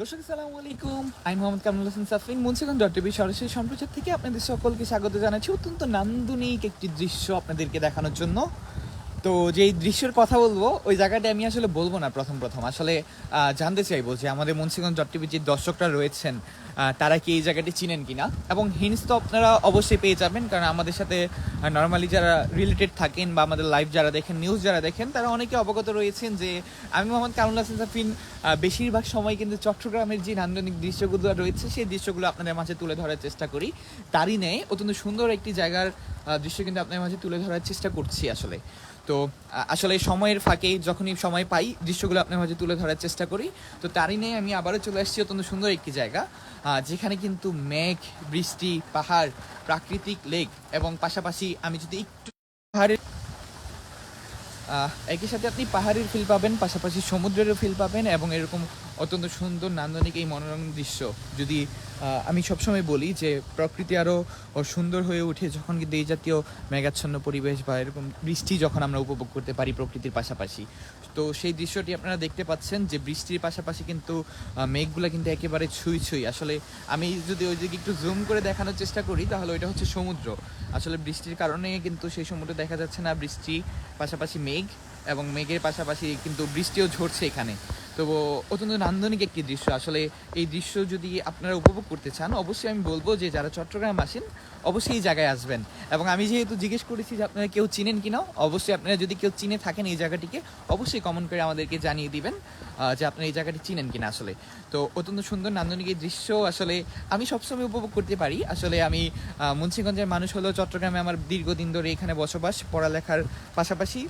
দর্শক সালাম আলাইকুম আমি মোহাম্মদ কামরুল হোসেন সাফিন মুন্সিগঞ্জ ডট টিভি সরাসরি সম্প্রচার থেকে আপনাদের সকলকে স্বাগত জানাচ্ছি অত্যন্ত নান্দনিক একটি দৃশ্য আপনাদেরকে দেখানোর জন্য। তো যেই দৃশ্যের কথা বলব, ওই জায়গাটা আমি আসলে বলব না প্রথম প্রথম। আসলে জানতে চাইব যে আমাদের মুন্সিগঞ্জ ডট টিভির যে দর্শকরা রয়েছেন তারা কি এই জায়গাটি চিনেন কিনা? এবং হিন্স তো আপনারা অবশ্যই পেয়ে যাবেন, কারণ আমাদের সাথে নর্মালি যারা রিলেটেড থাকেন বা আমাদের লাইভ যারা দেখেন নিউজ যারা দেখেন, তারা অনেকে অবগত রয়েছেন যে, আমি মোহাম্মদ কামরুল হাসান সাফিন বেশিরভাগ সময় কিন্তু চট্টগ্রামের যে নান্দনিক দৃশ্যগুলো রয়েছে, সেই দৃশ্যগুলো আপনাদের মাঝে তুলে ধরার চেষ্টা করি। তারই নেই অত্যন্ত সুন্দর একটি জায়গার দৃশ্য কিন্তু আপনাদের মাঝে তুলে ধরার চেষ্টা করছি আসলে। তো আসলে সময়ের ফাঁকে যখনই সময় পাই, দৃশ্যগুলো আপনার মাঝে তুলে ধরার চেষ্টা করি। তো তারই নেই আমি আবারও চলে আসছি অত্যন্ত সুন্দর একটি জায়গা যেখানে কিন্তু মেঘ, বৃষ্টি, পাহাড়, প্রাকৃতিক লেক এবং পাশাপাশি আমি যদি একটু পাহাড়ের একই সাথে আপনি পাহাড়ের ফিল পাবেন, পাশাপাশি সমুদ্রেরও ফিল পাবেন এবং এরকম অত্যন্ত সুন্দর, নান্দনিক এই মনোরম দৃশ্য যদি আমি সবসময় বলি যে প্রকৃতি আরও সুন্দর হয়ে ওঠে যখন কিন্তু এই জাতীয় মেঘাচ্ছন্ন পরিবেশ বা এরকম বৃষ্টি যখন আমরা উপভোগ করতে পারি প্রকৃতির পাশাপাশি। তো সেই দৃশ্যটি আপনারা দেখতে পাচ্ছেন যে বৃষ্টির পাশাপাশি কিন্তু মেঘগুলা কিন্তু একেবারে ছুঁই ছুঁই। আসলে আমি যদি ওই দিকে একটু জুম করে দেখানোর চেষ্টা করি, তাহলে ওইটা হচ্ছে সমুদ্র। আসলে বৃষ্টির কারণে কিন্তু সেই সমুদ্র দেখা যাচ্ছে না বৃষ্টি, পাশাপাশি মেঘ এবং মেঘের পাশাপাশি কিন্তু বৃষ্টিও ঝরছে এখানে। তো অত্যন্ত নান্দনিক একটি দৃশ্য। আসলে এই দৃশ্য যদি আপনারা উপভোগ করতে চান, অবশ্যই আমি বলব যে যারা চট্টগ্রাম আসেন, অবশ্যই এই জায়গায় আসবেন। এবং আমি যেহেতু জিজ্ঞেস করেছি যে আপনারা কেউ চিনেন কিনা, অবশ্যই আপনারা যদি কেউ চিনে থাকেন এই জায়গাটিকে, অবশ্যই কমেন্ট করে আমাদেরকে জানিয়ে দিবেন যে আপনারা এই জায়গাটি চিনেন কিনা আসলে। তো অত্যন্ত সুন্দর, নান্দনিক এই দৃশ্য। আসলে আমি সবসময় উপভোগ করতে পারি। আসলে আমি মুন্সিগঞ্জের মানুষ হলেও চট্টগ্রামে আমার দীর্ঘদিন ধরে এখানে বসবাস, পড়ালেখার পাশাপাশি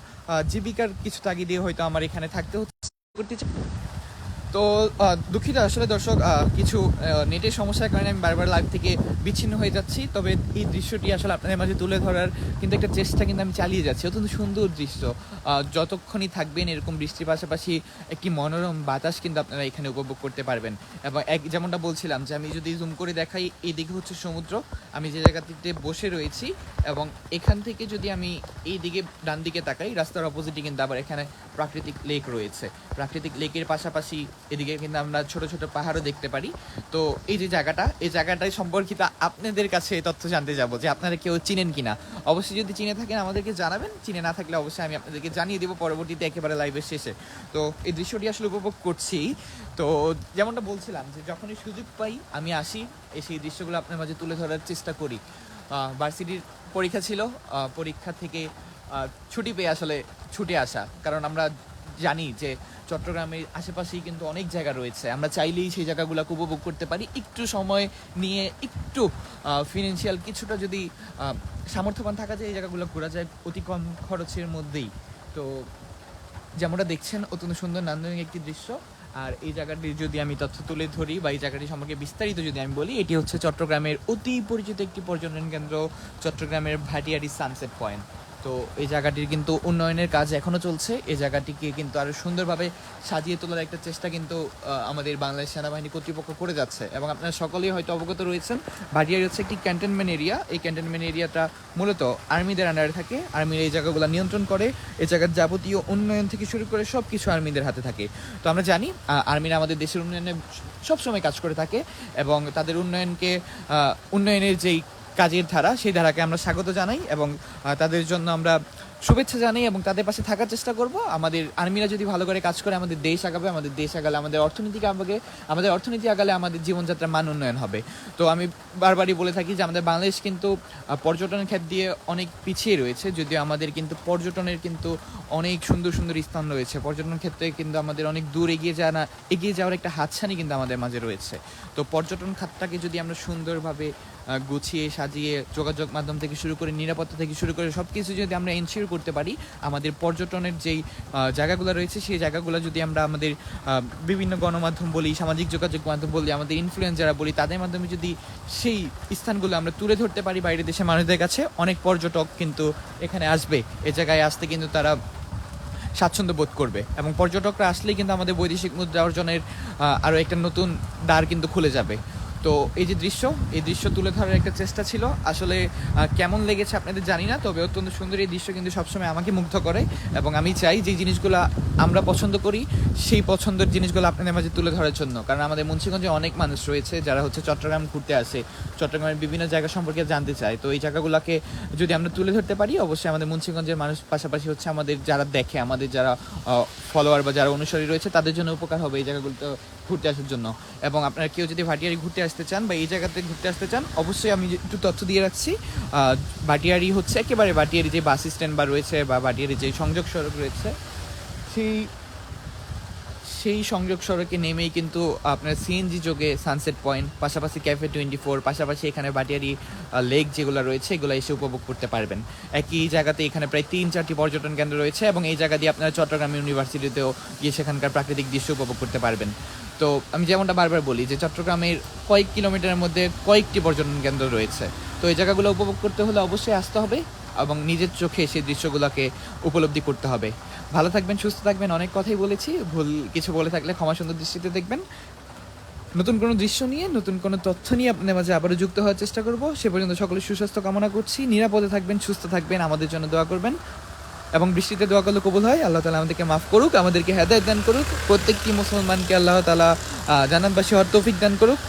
জীবিকার কিছু তাগিদে হয়তো আমার এখানে থাকতে হচ্ছে। করতে। তো দুঃখিত আসলে দর্শক কিছু নেটের সমস্যার কারণে আমি বারবার লাইভ থেকে বিচ্ছিন্ন হয়ে যাচ্ছি, তবে এই দৃশ্যটি আসলে আপনাদের মাঝে তুলে ধরার কিন্তু একটা চেষ্টা কিন্তু আমি চালিয়ে যাচ্ছি। অত্যন্ত সুন্দর দৃশ্য। যতক্ষণই থাকবেন এরকম বৃষ্টির পাশাপাশি একটি মনোরম বাতাস কিন্তু আপনারা এখানে উপভোগ করতে পারবেন। এবং এক, যেমনটা বলছিলাম যে আমি যদি জুম করে দেখাই এইদিকে হচ্ছে সমুদ্র। আমি যে জায়গাটিতে বসে রয়েছি এবং এখান থেকে যদি আমি এই দিকে ডান দিকে তাকাই, রাস্তার অপোজিটে কিন্তু আবার এখানে প্রাকৃতিক লেক রয়েছে। প্রাকৃতিক লেকের পাশাপাশি এদিকে কিন্তু আমরা ছোট ছোট পাহাড়ও দেখতে পারি। তো এই যে জায়গাটা, এই জায়গাটায় সম্পর্কিত আপনাদের কাছে তথ্য জানতে যাব যে আপনারা কেউ চিনেন কিনা। অবশ্যই যদি চিনে থাকেন আমাদেরকে জানাবেন। চিনে না থাকলে অবশ্যই আমি আপনাদেরকে জানিয়ে দেবো পরবর্তীতে একেবারে লাইভের শেষে। তো এই দৃশ্যটি আসলে উপভোগ করছি। তো যেমনটা বলছিলাম যে যখনই সুযোগ পাই, আমি আসি, এসে এই দৃশ্যগুলো আপনার মাঝে তুলে ধরার চেষ্টা করি। ভার্সিটির পরীক্ষা ছিল। পরীক্ষা থেকে ছুটি পেয়ে আসলে ছুটে আসা। কারণ আমরা জানি যে চট্টগ্রামের আশেপাশেই কিন্তু অনেক জায়গা রয়েছে। আমরা চাইলেই সেই জায়গাগুলোকে উপভোগ করতে পারি। একটু সময় নিয়ে একটু ফিনান্সিয়াল কিছুটা যদি সামর্থ্যবান থাকা যায়, এই জায়গাগুলো ঘোরা যায় অতি কম খরচের মধ্যেই। তো যেমনটা দেখছেন, অত্যন্ত সুন্দর নান্দনিক একটি দৃশ্য। আর এই জায়গাটির যদি আমি তথ্য তুলে ধরি বা এই জায়গাটি সম্পর্কে বিস্তারিত যদি আমি বলি, এটি হচ্ছে চট্টগ্রামের অতি পরিচিত একটি পর্যটন কেন্দ্র, চট্টগ্রামের ভাটিয়ারি সানসেট পয়েন্ট। তো এই জায়গাটির কিন্তু উন্নয়নের কাজ এখনও চলছে। এই জায়গাটিকে কিন্তু আরও সুন্দরভাবে সাজিয়ে তোলার একটা চেষ্টা কিন্তু আমাদের বাংলাদেশ সেনাবাহিনী কর্তৃপক্ষ করে যাচ্ছে। এবং আপনারা সকলেই হয়তো অবগত রয়েছেন ভাটিয়ারি হচ্ছে একটি ক্যান্টনমেন্ট এরিয়া। এই ক্যান্টনমেন্ট এরিয়াটা মূলত আর্মিদের আন্ডারে থাকে। আর্মির এই জায়গাগুলো নিয়ন্ত্রণ করে। এই জায়গার যাবতীয় উন্নয়ন থেকে শুরু করে সব কিছু আর্মিদের হাতে থাকে। তো আমরা জানি আর্মিরা আমাদের দেশের উন্নয়নে সবসময় কাজ করে থাকে এবং তাদের উন্নয়নকে উন্নয়নের যেই কাজের ধারা, সেই ধারাকে আমরা স্বাগত জানাই এবং তাদের জন্য আমরা শুভেচ্ছা জানাই এবং তাদের পাশে থাকার চেষ্টা করব। আমাদের আর্মিরা যদি ভালো করে কাজ করে, আমাদের দেশ আগাবে, আমাদের দেশ আগালে, আমাদের অর্থনীতি আগাবে, আমাদের অর্থনীতি আগালে আমাদের জীবনযাত্রার মান উন্নয়ন হবে। তো আমি বারবারই বলে থাকি যে আমাদের বাংলাদেশ কিন্তু পর্যটনের ক্ষেত্র দিয়ে অনেক পিছিয়ে রয়েছে, যদিও আমাদের কিন্তু পর্যটনের কিন্তু অনেক সুন্দর সুন্দর স্থান রয়েছে। পর্যটন ক্ষেত্রে কিন্তু আমাদের অনেক দূর এগিয়ে যাওয়া এগিয়ে যাওয়ার একটা হাতছানি কিন্তু আমাদের মাঝে রয়েছে। তো পর্যটন খাতটাকে যদি আমরা সুন্দরভাবে গুছিয়ে, সাজিয়ে যোগাযোগ মাধ্যম থেকে শুরু করে নিরাপত্তা থেকে শুরু করে সব কিছু যদি আমরা এনশিওর করতে পারি, আমাদের পর্যটনের যেই জায়গাগুলো রয়েছে, সেই জায়গাগুলো যদি আমরা আমাদের বিভিন্ন গণমাধ্যম বলি, সামাজিক যোগাযোগ মাধ্যম বলি, আমাদের ইনফ্লুয়েন্স যারা বলি, তাদের মাধ্যমে যদি সেই স্থানগুলো আমরা তুলে ধরতে পারি বাইরের দেশের মানুষদের কাছে, অনেক পর্যটক কিন্তু এখানে আসবে। এ জায়গায় আসতে কিন্তু তারা স্বাচ্ছন্দ্য বোধ করবে এবং পর্যটকরা আসলেই কিন্তু আমাদের বৈদেশিক মুদ্রা অর্জনের আরও একটা নতুন দ্বার কিন্তু খুলে যাবে। তো এই যে দৃশ্য, এই দৃশ্য তুলে ধরার একটা চেষ্টা ছিল। আসলে কেমন লেগেছে আপনাদের জানি না, তবে অত্যন্ত সুন্দর এই দৃশ্য কিন্তু সবসময় আমাকে মুগ্ধ করে এবং আমি চাই যে জিনিসগুলো আমরা পছন্দ করি, সেই পছন্দের জিনিসগুলো আপনাদের মাঝে তুলে ধরার জন্য। কারণ আমাদের মুন্সিগঞ্জে অনেক মানুষ রয়েছে যারা হচ্ছে চট্টগ্রাম ঘুরতে আসে, চট্টগ্রামের বিভিন্ন জায়গা সম্পর্কে জানতে চায়। তো এই জায়গাগুলোকে যদি আমরা তুলে ধরতে পারি, অবশ্যই আমাদের মুন্সিগঞ্জের মানুষ পাশাপাশি হচ্ছে আমাদের যারা দেখে, আমাদের যারা ফলোয়ার বা যারা অনুসারী রয়েছে, তাদের জন্য উপকার হবে এই জায়গাগুলোতে ঘুরতে আসার জন্য। এবং আপনারা কেউ যদি ভাটিয়ারি ঘুরতে আসতে চান বা এই জায়গাতে ঘুরতে আসতে চান, অবশ্যই আমি একটু তথ্য দিয়ে রাখছি। ভাটিয়ারি হচ্ছে একেবারে ভাটিয়ারি যে বাস স্ট্যান্ড বা রয়েছে বা ভাটিয়ারি যে সংযোগ সড়ক রয়েছে, সেই সেই সংযোগ সড়কে নেমেই কিন্তু আপনার সিএনজি যোগে সানসেট পয়েন্ট পাশাপাশি ক্যাফে টোয়েন্টি ফোর পাশাপাশি এখানে বাটিয়ারি লেক যেগুলো রয়েছে, এগুলো এসে উপভোগ করতে পারবেন। একই জায়গাতে এখানে প্রায় তিন চারটি পর্যটন কেন্দ্র রয়েছে এবং এই জায়গা দিয়ে আপনারা চট্টগ্রাম ইউনিভার্সিটিতেও গিয়ে সেখানকার প্রাকৃতিক দৃশ্য উপভোগ করতে পারবেন। তো আমি যেমনটা বারবার বলি যে চট্টগ্রামের কয়েক কিলোমিটারের মধ্যে কয়েকটি পর্যটন কেন্দ্র রয়েছে। তো এই জায়গাগুলো উপভোগ করতে হলে অবশ্যই আসতে হবে এবং নিজের চোখে সেই দৃশ্যগুলোকে উপলব্ধি করতে হবে। ভালো থাকবেন, সুস্থ থাকবেন, অনেক কথাই বলেছি। ভুল কিছু বলে থাকলে ক্ষমা সুন্দর দৃষ্টিতে দেখবেন। নতুন কোনো দৃশ্য নিয়ে, নতুন কোনো তথ্য নিয়ে আপনাদের মাঝে আবারও যুক্ত হওয়ার চেষ্টা করব। সে পর্যন্ত সকলে সুস্বাস্থ্য কামনা করছি। নিরাপদে থাকবেন, সুস্থ থাকবেন, আমাদের জন্য দোয়া করবেন। এবং বৃষ্টিতে দোয়া করলে কবুল হয়, আল্লাহ তালা আমাদেরকে মাফ করুক, আমাদেরকে হেদায়ত দান করুক, প্রত্যেকটি মুসলমানকে আল্লাহ তালা জানানবাসী হওয়ার তৌফিক দান করুক।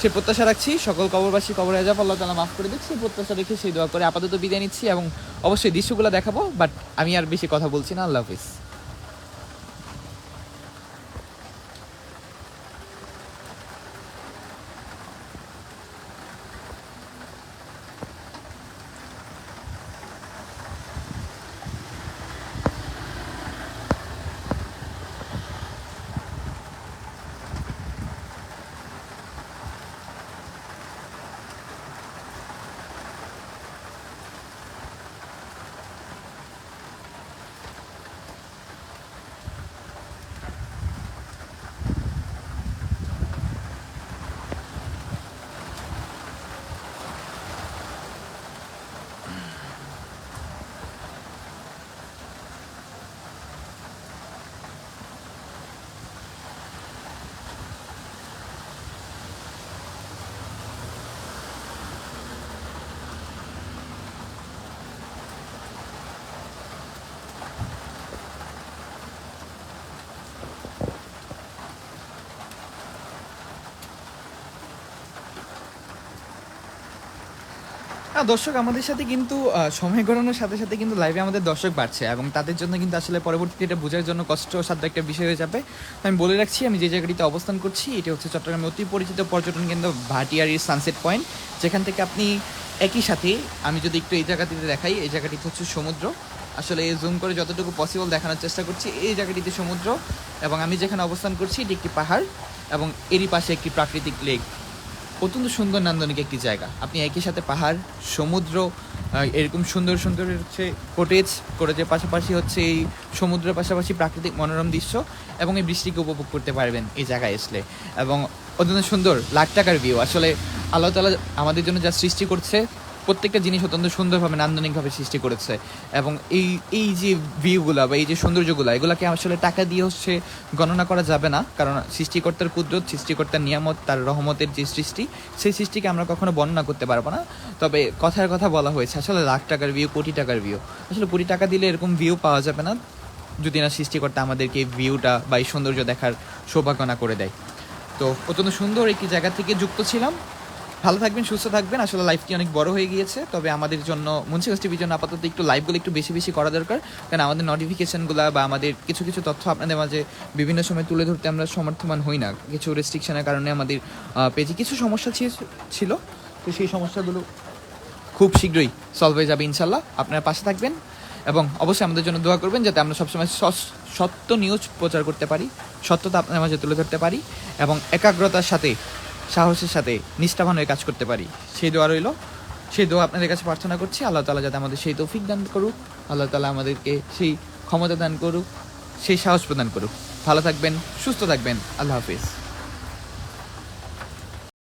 সে প্রত্যাশা রাখছি, সকল কবরবাসী কবর হেজাব আল্লাহ তালা মাফ করে দিচ্ছি প্রত্যাশা রেখে সেই দোয়া করে আপাতত বিদায় নিচ্ছি এবং অবশ্যই দৃশ্যগুলো দেখাবো বাট আমি আর বেশি কথা বলছি না, আল্লাহ হাফিজ। হ্যাঁ দর্শক, আমাদের সাথে কিন্তু সময় গড়ানোর সাথে সাথে কিন্তু লাইভে আমাদের দর্শক বাড়ছে এবং তাদের জন্য কিন্তু আসলে পরবর্তীতে এটা বোঝার জন্য কষ্ট সাধ্য একটা বিষয় হয়ে যাবে। আমি বলে রাখছি, আমি যে জায়গাটিতে অবস্থান করছি, এটি হচ্ছে চট্টগ্রামের অতি পরিচিত পর্যটন কেন্দ্র ভাটিয়ারির সানসেট পয়েন্ট যেখান থেকে আপনি একই সাথে, আমি যদি একটু এই জায়গাটিতে দেখাই, এই জায়গাটিতে হচ্ছে সমুদ্র। আসলে এই জুম করে যতটুকু পসিবল দেখানোর চেষ্টা করছি, এই জায়গাটিতে সমুদ্র এবং আমি যেখানে অবস্থান করছি, এটি একটি পাহাড় এবং এরই পাশে একটি প্রাকৃতিক লেক অত্যন্ত সুন্দর নান্দনিক একটি জায়গা। আপনি একই সাথে পাহাড়, সমুদ্র এরকম সুন্দর সুন্দর হচ্ছে কোটেজ কোটেজের পাশাপাশি হচ্ছে এই সমুদ্রের পাশাপাশি প্রাকৃতিক মনোরম দৃশ্য এবং এই বৃষ্টিকে উপভোগ করতে পারবেন এই জায়গায় আসলে। এবং অত্যন্ত সুন্দর, লাখ টাকার ভিউ আসলে আল্লাহ তালা আমাদের জন্য যা সৃষ্টি করছে প্রত্যেকটা জিনিস অত্যন্ত সুন্দরভাবে, নান্দনিকভাবে সৃষ্টি করেছে। এবং এই এই যে ভিউগুলা বা এই যে সৌন্দর্যগুলো, এগুলাকে আসলে টাকা দিয়ে হচ্ছে গণনা করা যাবে না। কারণ সৃষ্টিকর্তার কুদরত, সৃষ্টিকর্তার নিয়ামত, তার রহমতের যে সৃষ্টি, সেই সৃষ্টিকে আমরা কখনো বর্ণনা করতে পারব না। তবে কথার কথা বলা হয়েছে, আসলে লাখ টাকার ভিউ কোটি টাকার ভিউ আসলে কোটি টাকা দিলে এরকম ভিউ পাওয়া যাবে না, যদি না সৃষ্টিকর্তা আমাদেরকে এই ভিউটা বা এই সৌন্দর্য দেখার সৌভাগ্য না করে দেয়। তো অত্যন্ত সুন্দর একটি জায়গা থেকে যুক্ত ছিলাম। ভালো থাকবেন, সুস্থ থাকবেন। আসলে লাইফটি অনেক বড় হয়ে গিয়েছে, তবে আমাদের জন্য মুন্সিগঞ্জ টিভির জন্য আপাতত একটু লাইভগুলো একটু বেশি বেশি করা দরকার। কারণ আমাদের নোটিফিকেশনগুলো বা আমাদের কিছু কিছু তথ্য আপনাদের মাঝে বিভিন্ন সময় তুলে ধরতে আমরা সমর্থমান হই না। কিছু রেস্ট্রিকশনের কারণে আমাদের পেজে কিছু সমস্যা ছিল। তো সেই সমস্যাগুলো খুব শীঘ্রই সলভ হয়ে যাবে ইনশাল্লাহ আপনারা পাশে থাকবেন এবং অবশ্যই আমাদের জন্য দোয়া করবেন যাতে আমরা সবসময় সত্য নিউজ প্রচার করতে পারি, সত্যতা আপনার মাঝে তুলে ধরতে পারি এবং একাগ্রতার সাথে সাহসের সাথে নিষ্ঠাবান হয়ে কাজ করতে পারি। সেই দোয়া রইল। সেই দোয়া আপনাদের কাছে প্রার্থনা করছি। আল্লাহ তালা যাতে আমাদের সেই তৌফিক দান করুক। আল্লাহ তালা আমাদেরকে সেই ক্ষমতা দান করুক, সেই সাহস প্রদান করুক। ভালো থাকবেন, সুস্থ থাকবেন। আল্লাহ হাফিজ।